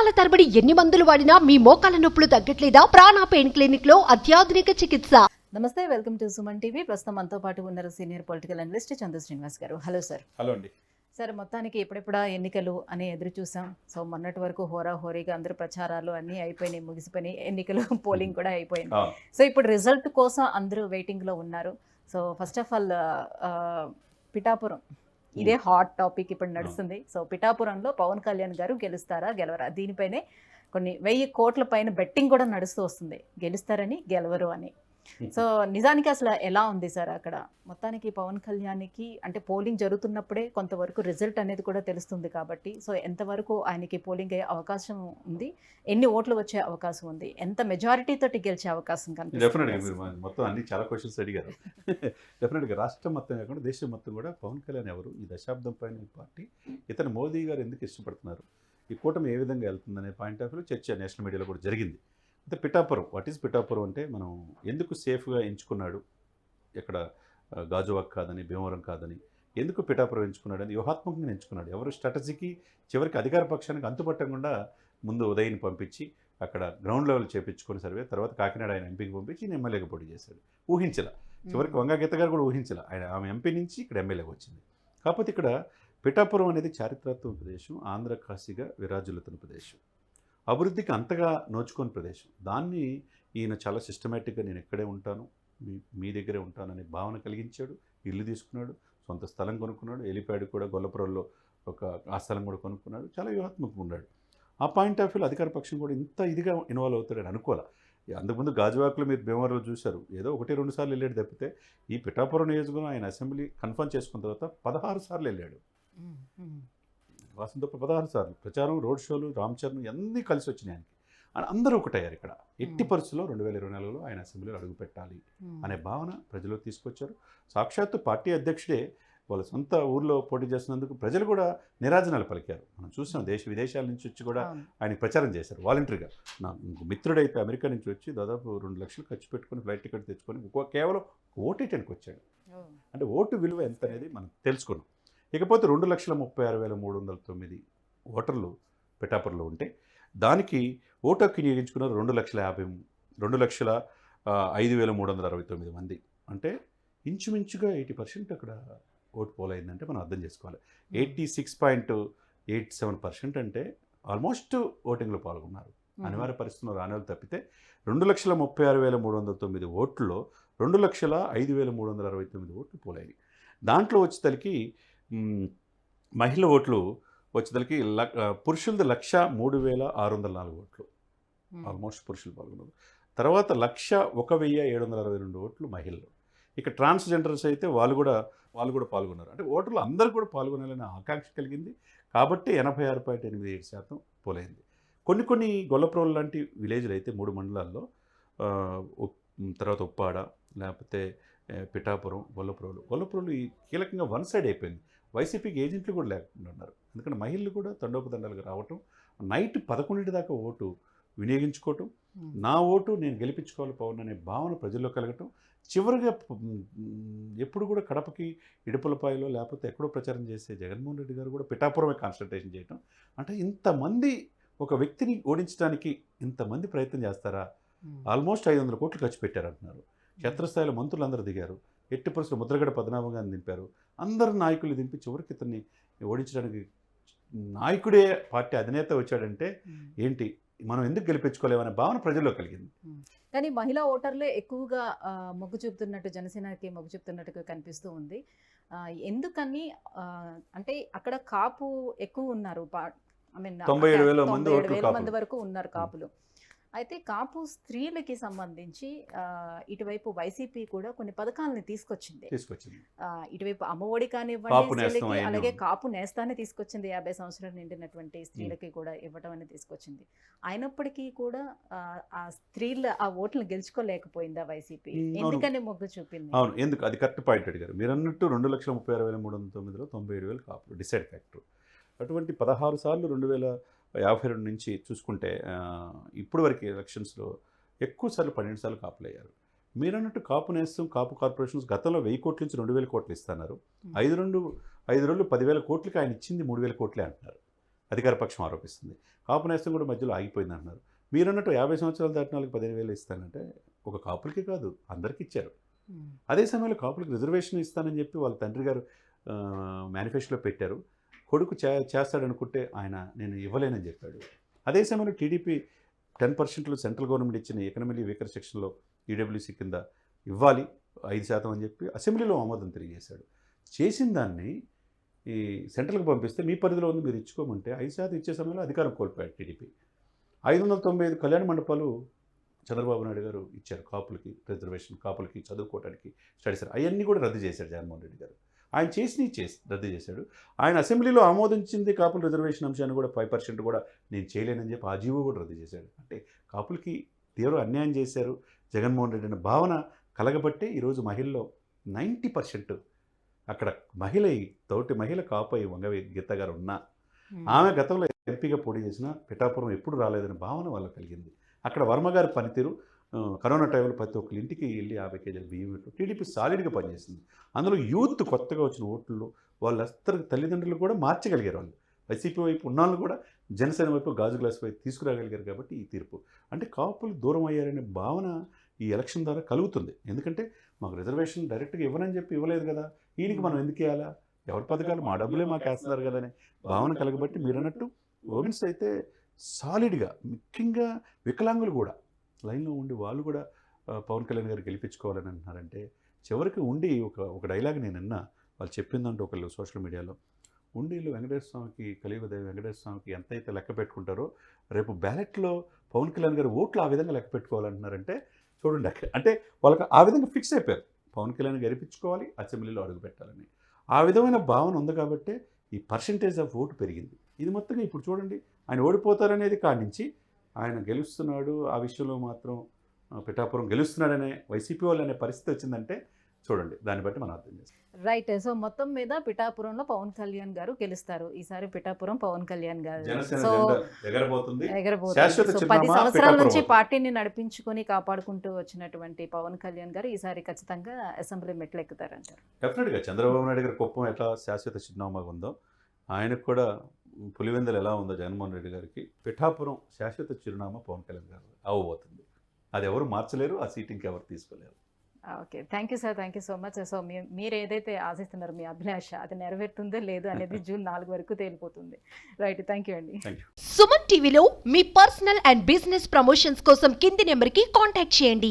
సంవత్సరాల తరబడి ఎన్ని మందులు వాడినా మీ మోకాల నొప్పులు తగ్గట్లేదా? ప్రాణ పెయిన్ క్లినిక్లో అత్యాధునిక చికిత్స. నమస్తే వెల్కమ్ టు సుమన్ టీవీ. ప్రస్తుతం మనతో పాటు ఉన్నారు senior political analyst Chandra Srinivas గారు. Hello sir. హలో అండి. సార్ మొత్తానికి ఎప్పుడెప్పుడా ఎన్నికలు అని ఎదురు చూసాం. సో మొన్నటి వరకు హోరా హోరీగా అందరూ ప్రచారాలు అన్నీ అయిపోయినాయి ముగిసిపోయినాయి. ఎన్నికలు పోలింగ్ కూడా అయిపోయింది. సో ఇప్పుడు రిజల్ట్ కోసం అందరూ వెయిటింగ్లో ఉన్నారు. So first of all Pithapuram ఇదే హాట్ టాపిక్ ఇప్పుడు నడుస్తుంది. సో పిఠాపురంలో పవన్ కళ్యాణ్ గారు గెలుస్తారా గెలవరా? దీనిపైనే కొన్ని వెయ్యి కోట్ల పైన బెట్టింగ్ కూడా నడుస్తూ వస్తుంది. గెలుస్తారని గెలవరు అని. సో నిజానికి అసలు ఎలా ఉంది సార్ అక్కడ? మొత్తానికి పవన్ కళ్యాణ్కి అంటే పోలింగ్ జరుగుతున్నప్పుడే కొంతవరకు రిజల్ట్ అనేది కూడా తెలుస్తుంది కాబట్టి సో ఎంతవరకు ఆయనకి పోలింగ్ అయ్యే అవకాశం ఉంది? ఎన్ని ఓట్లు వచ్చే అవకాశం ఉంది? ఎంత మెజారిటీ తోటి గెలిచే అవకాశం కనిపిస్తుంది? మొత్తం అన్ని చాలా క్వశ్చన్స్ అడిగారు. డెఫినెట్గా రాష్ట్రం మొత్తం కాకుండా దేశం మొత్తం కూడా పవన్ కళ్యాణ్ ఎవరు? ఈ దశాబ్దం పైన పార్టీ. ఇతను మోదీ గారు ఎందుకు ఇష్టపడుతున్నారు? ఈ కూటమి ఏ విధంగా వెళ్తుందనే పాయింట్ ఆఫ్ వ్యూ చర్చ నేషనల్ మీడియాలో కూడా జరిగింది. అయితే పిఠాపురం వాట్ ఈస్ పిఠాపురం అంటే మనం ఎందుకు సేఫ్గా ఎంచుకున్నాడు? ఇక్కడ గాజువాక్ కాదని భీమవరం కాదని ఎందుకు పిఠాపురం ఎంచుకున్నాడని వ్యూహాత్మకంగా ఎంచుకున్నాడు. ఎవరు స్ట్రాటజీకి చివరికి అధికార పక్షానికి అంతుపట్టకుండా ముందు ఉదయ్ని పంపించి అక్కడ గ్రౌండ్ లెవెల్ చేపించుకుని సర్వే తర్వాత కాకినాడ ఆయన ఎంపీకి పంపించి ఈయన ఎమ్మెల్యేగా పోటీ చేశాడు. ఊహించల. చివరికి వంగా గీత గారు కూడా ఊహించల. ఆయన ఆమె ఎంపీ నుంచి ఇక్కడ ఎమ్మెల్యేగా వచ్చింది. కాకపోతే ఇక్కడ పిఠాపురం అనేది చారిత్రాత్మక ప్రదేశం ఆంధ్ర కాశీగా విరాజులుతున్న ప్రదేశం. అభివృద్ధికి అంతగా నోచుకోని ప్రదేశం. దాన్ని ఈయన చాలా సిస్టమేటిక్గా నేను ఇక్కడే ఉంటాను మీ మీ దగ్గరే ఉంటాననే భావన కలిగించాడు ఇల్లు తీసుకున్నాడు సొంత స్థలం కొనుక్కున్నాడు ఎలిపాడు కూడా గొల్లపురంలో ఒక ఆ స్థలం కూడా కొనుక్కున్నాడు చాలా వ్యూహాత్మకంగా ఉన్నాడు. ఆ పాయింట్ ఆఫ్ వ్యూలో అధికార పక్షం కూడా ఇంత ఇదిగా ఇన్వాల్వ్ అవుతాడని అనుకోలే అంతకుముందు గాజువాకులు మీరు భీమవరంలో చూశారు ఏదో ఒకటి రెండు సార్లు వెళ్ళాడు తప్పితే ఈ పిఠాపురం నియోజకవర్గం ఆయన అసెంబ్లీ కన్ఫర్మ్ చేసుకున్న తర్వాత పదహారు సార్లు వెళ్ళాడు. వాసంతప్ప పదహారు సార్లు ప్రచారం రోడ్ షోలు రామ్ చరణ్ అన్నీ కలిసి వచ్చినాయి ఆయనకి. అందరూ ఒకటయ్యారు ఇక్కడ. ఎట్టి. పరిస్థితుల్లో రెండు వేల ఇరవై నాలుగులో ఆయన అసెంబ్లీలో అడుగు పెట్టాలి. అనే భావన ప్రజలు తీసుకొచ్చారు. సాక్షాత్తు పార్టీ అధ్యక్షుడే వాళ్ళ సొంత ఊర్లో పోటీ చేస్తున్నందుకు ప్రజలు కూడా నిరాజనాలు పలికారు. మనం చూసాం దేశ విదేశాల నుంచి వచ్చి కూడా. ఆయన ప్రచారం చేశారు వాలంటరీగా. నా మిత్రుడైతే అమెరికా నుంచి వచ్చి దాదాపు రెండు లక్షలు ఖర్చు పెట్టుకొని ఫ్లైట్ టికెట్ తెచ్చుకొని కేవలం ఓటేయటానికి వచ్చాడు. అంటే ఓటు విలువ ఎంత అనేది మనం తెలుసుకున్నాం. ఇకపోతే రెండు లక్షల ముప్పై ఆరు వేల మూడు వందల తొమ్మిది ఓటర్లు పిఠాపురంలో ఉంటే దానికి ఓటు హక్కు వినియోగించుకున్నారు రెండు లక్షల యాభై రెండు లక్షల ఐదు వేల మూడు వందల అరవై తొమ్మిది మంది. అంటే ఇంచుమించుగా ఎయిటీ పర్సెంట్ అక్కడ ఓటు పోలైందంటే మనం అర్థం చేసుకోవాలి. Eighty six point eight seven percent అంటే ఆల్మోస్ట్ ఓటింగ్లో పాల్గొన్నారు. అనివార్య పరిస్థితుల్లో రాని వాళ్ళు తప్పితే రెండు లక్షల ముప్పై ఆరు వేల మూడు వందల తొమ్మిది ఓట్లలో రెండు లక్షల ఐదు వేల మూడు వందల అరవై తొమ్మిది ఓట్లు పోలాయి. దాంట్లో వచ్చేసరికి మహిళ ఓట్లు వచ్చేసరికి లక్ పురుషులది లక్ష మూడు వేల ఆరు వందల నాలుగు ఓట్లు. ఆల్మోస్ట్ పురుషులు పాల్గొన్నారు. తర్వాత లక్ష ఒక వెయ్యి ఏడు వందల అరవై రెండు ఓట్లు మహిళలు. ఇక ట్రాన్స్జెండర్స్ అయితే వాళ్ళు కూడా వాళ్ళు కూడా పాల్గొన్నారు. అంటే ఓటర్లు అందరూ కూడా పాల్గొనాలనే ఆకాంక్ష కలిగింది. కాబట్టి ఎనభై ఆరు పాయింట్ ఎనిమిది ఏడు శాతం పోలైంది. కొన్ని కొన్ని గొల్లప్రోలు లాంటి విలేజ్లు అయితే మూడు మండలాల్లో తర్వాత ఉప్పాడ లేకపోతే పిఠాపురం గొల్లప్రోలు. గొల్లప్రోలు ఈ కీలకంగా వన్ సైడ్ అయిపోయింది. వైసీపీకి ఏజెంట్లు కూడా లేకుండా ఉన్నారు ఎందుకంటే మహిళలు కూడా తండోపతండాలుగా రావటం నైట్ పదకొండింటి దాకా ఓటు వినియోగించుకోవటం. నా ఓటు నేను గెలిపించుకోవాలి పవన్ అనే భావన ప్రజల్లో కలగటం చివరిగా ఎప్పుడు కూడా కడపకి ఇడుపులపాయలో లేకపోతే ఎక్కడో ప్రచారం చేసే జగన్మోహన్ రెడ్డి గారు కూడా పిఠాపురమే కాన్సన్ట్రేషన్ చేయటం. అంటే ఇంతమంది ఒక వ్యక్తిని ఓడించడానికి ఇంతమంది ప్రయత్నం చేస్తారా. ఆల్మోస్ట్ ఐదు వందల కోట్లు ఖర్చు పెట్టారంటున్నారు. క్షేత్రస్థాయిలో మంత్రులు అందరూ దిగారు. ఎట్టి పరిస్థితులు ముద్రగడ పద్మనాభంగా దింపారు. అందరు నాయకులు దింపి చివరికి ఇతన్ని ఓడించడానికి నాయకుడే పార్టీ అధినేత వచ్చాడంటే. ఏంటి? మనం ఎందుకు గెలిపించుకోలేమనే భావన ప్రజల్లో కలిగింది. కానీ మహిళా ఓటర్లే ఎక్కువగా మొగ్గు చూపుతున్నట్టు జనసేనకి మొగ్గు చూపుతున్నట్టుగా కనిపిస్తూ ఉంది. ఎందుకని అంటే అక్కడ కాపు ఎక్కువ ఉన్నారు. ఐ మీన్ తొంభై ఏడు వేల. మంది వరకు ఉన్నారు కాపులు. అయితే కాపు స్త్రీలకి సంబంధించి ఇటువైపు వైసీపీ కూడా కొన్ని పథకాలని తీసుకొచ్చింది. ఇటువైపు అమ్మఒడి కాపు కానివ్వండి అలాగే. కాపు నేస్తాన్ని తీసుకొచ్చింది యాభై సంవత్సరాలు నిండినటువంటి స్త్రీలకి కూడా ఇవ్వటం అనేది తీసుకొచ్చింది. అయినప్పటికీ కూడా ఆ, స్త్రీల ఆ ఓట్లను గెలుచుకోలేకపోయిందా వైసీపీ. ఎందుకని మొగ్గు చూపింది? అవును ఎందుకు? అది కరెక్ట్ పాయింట్ అడిగారు. మీరు అన్నట్టు రెండు లక్షల ముప్పై ఆరు వేల మూడు వందల తొమ్మిదిలో తొంభై ఏడు వేలు కాపులు డిసైడ్ ఫ్యాక్టర్. అటువంటి పదహారు సార్లు రెండు వేల యాభై రెండు నుంచి చూసుకుంటే ఇప్పుడు వరకు ఎలక్షన్స్లో ఎక్కువ సార్లు పన్నెండు సార్లు కాపులు అయ్యారు మీరు అన్నట్టు కాపు నేస్తం కాపు కార్పొరేషన్స్ గతంలో వెయ్యి కోట్ల నుంచి రెండు వేల కోట్లు ఇస్తున్నారు. ఐదు రెండు ఐదు రెండు పదివేల కోట్లకి ఆయన ఇచ్చింది మూడు వేల కోట్లే అంటున్నారు. అధికార పక్షం ఆరోపిస్తుంది. కాపు నేస్తం కూడా మధ్యలో ఆగిపోయింది అంటున్నారు. మీరు అన్నట్టు యాభై సంవత్సరాలు దాటిన వాళ్ళకి పదిహేను వేలు ఇస్తానంటే ఒక కాపులకి కాదు అందరికీ ఇచ్చారు. అదే సమయంలో కాపులకు రిజర్వేషన్ ఇస్తానని చెప్పి వాళ్ళ తండ్రి గారు మేనిఫెస్టోలో పెట్టారు. కొడుకు చే చేస్తాడనుకుంటే ఆయన నేను ఇవ్వలేనని చెప్పాడు. అదే సమయంలో టీడీపీ టెన్ పర్సెంట్లు సెంట్రల్ గవర్నమెంట్ ఇచ్చిన ఎకనమిలీ వీకర్ సెక్షన్లో ఈడబ్ల్యూసీ కింద ఇవ్వాలి ఐదు శాతం అని చెప్పి అసెంబ్లీలో ఆమోదం తెలియజేశాడు చేసిన దాన్ని ఈ సెంట్రల్కి పంపిస్తే మీ పరిధిలో ఉంది మీరు ఇచ్చుకోమంటే ఐదు శాతం ఇచ్చే సమయంలో అధికారం కోల్పోయాడు టీడీపీ. ఐదు వందల తొంభై ఐదు కళ్యాణ మండపాలు చంద్రబాబు నాయుడు గారు ఇచ్చారు కాపులకి రిజర్వేషన్ కాపులకి చదువుకోవడానికి స్టడీస్ అవన్నీ కూడా రద్దు చేశారు జగన్మోహన్ రెడ్డి గారు. ఆయన చేసి చేసి రద్దు చేశాడు. ఆయన అసెంబ్లీలో ఆమోదించింది కాపుల రిజర్వేషన్ అంశాన్ని కూడా ఫైవ్ పర్సెంట్ కూడా నేను చేయలేనని చెప్పి ఆ జీవో కూడా రద్దు చేశాడు. అంటే కాపులకి తీవ్ర అన్యాయం చేశారు జగన్మోహన్ రెడ్డి అనే భావన కలగబట్టే ఈరోజు మహిళలో నైంటీ పర్సెంట్ అక్కడ మహిళ తోటి మహిళ కాపై వంగవి గీత గారు ఉన్నా ఆమె గతంలో ఎంపీగా పోటీ చేసిన పిఠాపురం ఎప్పుడు రాలేదనే భావన వాళ్ళకి కలిగింది. అక్కడ వర్మ గారి పనితీరు కరోనా టైంలో ప్రతి ఒక్కరి ఇంటికి వెళ్ళి యాభై కేజీల బియ్యం పెట్టు టీడీపీ సాలిడ్గా పనిచేసింది. అందులో యూత్ కొత్తగా వచ్చిన ఓట్లు వాళ్ళందరి తల్లిదండ్రులు కూడా మార్చగలిగారు వాళ్ళు. వైసీపీ వైపు ఉన్నాళ్ళు కూడా జనసేన వైపు గాజు గ్లాస్ వైపు తీసుకురాగలిగారు కాబట్టి ఈ తీర్పు. అంటే కాపులు దూరం అయ్యారనే భావన ఈ ఎలక్షన్ ద్వారా కలుగుతుంది. ఎందుకంటే మాకు రిజర్వేషన్ డైరెక్ట్గా ఇవ్వనని చెప్పి ఇవ్వలేదు కదా. ఈయనకి మనం ఎందుకు ఇవ్వాలా? ఎవరి పథకాలు? మా డబ్బులే మాకు వేస్తున్నారు కదా అనే భావన కలగబట్టి మీరు అన్నట్టు ఓమెన్స్ అయితే సాలిడ్గా ముఖ్యంగా వికలాంగులు కూడా లైన్లో ఉండి వాళ్ళు కూడా పవన్ కళ్యాణ్ గారు గెలిపించుకోవాలని అంటున్నారంటే చివరికి ఉండి ఒక ఒక డైలాగ్ నేను విన్నా. వాళ్ళు చెప్పిందంటే ఒకళ్ళు సోషల్ మీడియాలో. ఉండీలు వెంకటేశ్వర స్వామికి కలియుగదేవి వెంకటేశ్వర స్వామికి ఎంతైతే లెక్క పెట్టుకుంటారో రేపు బ్యాలెట్లో పవన్ కళ్యాణ్ గారు ఓట్లు ఆ విధంగా లెక్క పెట్టుకోవాలంటున్నారంటే చూడండి అక్కడ. అంటే వాళ్ళకి ఆ విధంగా ఫిక్స్ అయిపోయారు. పవన్ కళ్యాణ్ గెలిపించుకోవాలి అసెంబ్లీలో అడుగు పెట్టాలని. ఆ విధమైన భావన ఉంది కాబట్టి ఈ పర్సంటేజ్ ఆఫ్ ఓటు పెరిగింది. ఇది మొత్తంగా ఇప్పుడు చూడండి ఆయన ఓడిపోతారనేది కాడి నుంచి ఆయన గెలుస్తున్నాడు. ఆ విషయంలో మాత్రం పిఠాపురం గెలుస్తున్నాడనే వైసీపీ వాళ్ళు అనే పరిస్థితి వచ్చిందంటే చూడండి. దాన్ని బట్టి మనం అర్థం చేస్తాం రైట్ సో మొత్తం మీద పిఠాపురంలో పవన్ కళ్యాణ్ గారు గెలుస్తారు. ఈసారి పిఠాపురం పవన్ కళ్యాణ్ గారు. సో ఎగరబోతుంది. పది సంవత్సరాల నుంచి. పార్టీని నడిపించుకొని కాపాడుకుంటూ వచ్చినటువంటి పవన్ కళ్యాణ్ గారు ఈసారి ఖచ్చితంగా అసెంబ్లీ మెట్లు ఎక్కుతారంటారు. డెఫినెట్గా చంద్రబాబు నాయుడు గారి కుప్పం ఎట్లా శాశ్వత చిరునామాగా ఉందో ఆయనకు కూడా పులివెందులు ఎలా ఉందో జగన్మోహన్ రెడ్డి గారికి పిఠాపురం శాశ్వత చిరునామా పవన్ కళ్యాణ్ గారు అవ్వబోతుంది అది ఎవరు మార్చలేరు ఆ సీటింగ్కి ఎవరు తీసుకోలేరు. Okay. Thank you sir thank you so much so మీ- మీరు ఏదైతే ఆశిస్తున్నారో మీ అభిలాష అది నెరవేరుతుందో లేదు అనేది జూన్ నాలుగు వరకు తేలిపోతుంది. రైట్ థ్యాంక్ యూ అండి. సుమన్ టీవీలో మీ పర్సనల్ అండ్ బిజినెస్ ప్రమోషన్స్ కోసం కింది నెంబర్కి కాంటాక్ట్ చేయండి.